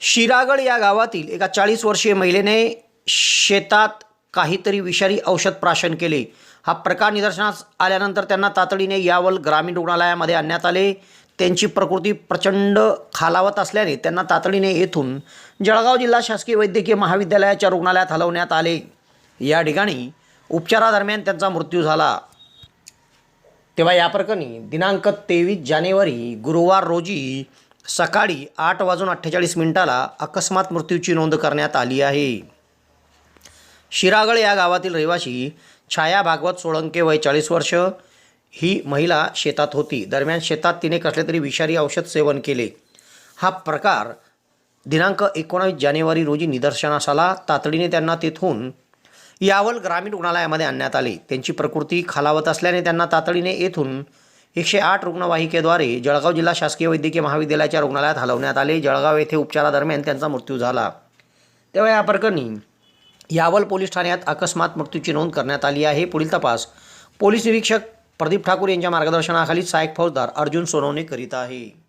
शिरागड या गावातील एका चाळीस वर्षीय महिलेने शेतात काहीतरी विषारी औषध प्राशन केले. हा प्रकार निदर्शनास आल्यानंतर त्यांना तातडीने यावल ग्रामीण रुग्णालयामध्ये आणण्यात आले. त्यांची प्रकृती प्रचंड खालावत असल्याने त्यांना तातडीने येथून जळगाव जिल्हा शासकीय वैद्यकीय महाविद्यालयाच्या रुग्णालयात हलवण्यात आले. या ठिकाणी उपचारादरम्यान त्यांचा मृत्यू झाला. तेव्हा या प्रकरणी दिनांक तेवीस जानेवारी गुरुवार रोजी सकाळी आठ वाजून अठ्ठेचाळीस मिनिटाला अकस्मात मृत्यूची नोंद करण्यात आली आहे. शिरागळ या गावातील रहिवासी छाया भागवत सोळंके वय चाळीस वर्ष. ही महिला शेतात होती. दरम्यान शेतात तिने कसले तरी विषारी औषध सेवन केले. हा प्रकार दिनांक एकोणावीस जानेवारी रोजी निदर्शनास आला. तातडीने त्यांना तेथून यावल ग्रामीण रुग्णालयामध्ये आणण्यात आले. त्यांची प्रकृती खालावत असल्याने त्यांना तातडीने येथून एकशे आठ रुग्णवाहिकेद्वारे जळगाव जिल्हा शासकीय वैद्यकीय महाविद्यालयाच्या रुग्णालयात हलवण्यात आले. जळगाव येथे उपचारादरम्यान त्यांचा मृत्यू झाला. तेव्हा या प्रकरणी यावल पोलीस ठाण्यात अकस्मात मृत्यूची नोंद करण्यात आली आहे. पुढील तपास पोलीस निरीक्षक प्रदीप ठाकूर यांच्या मार्गदर्शनाखाली सहाय्यक फौजदार अर्जुन सोनवणे करीत आहे.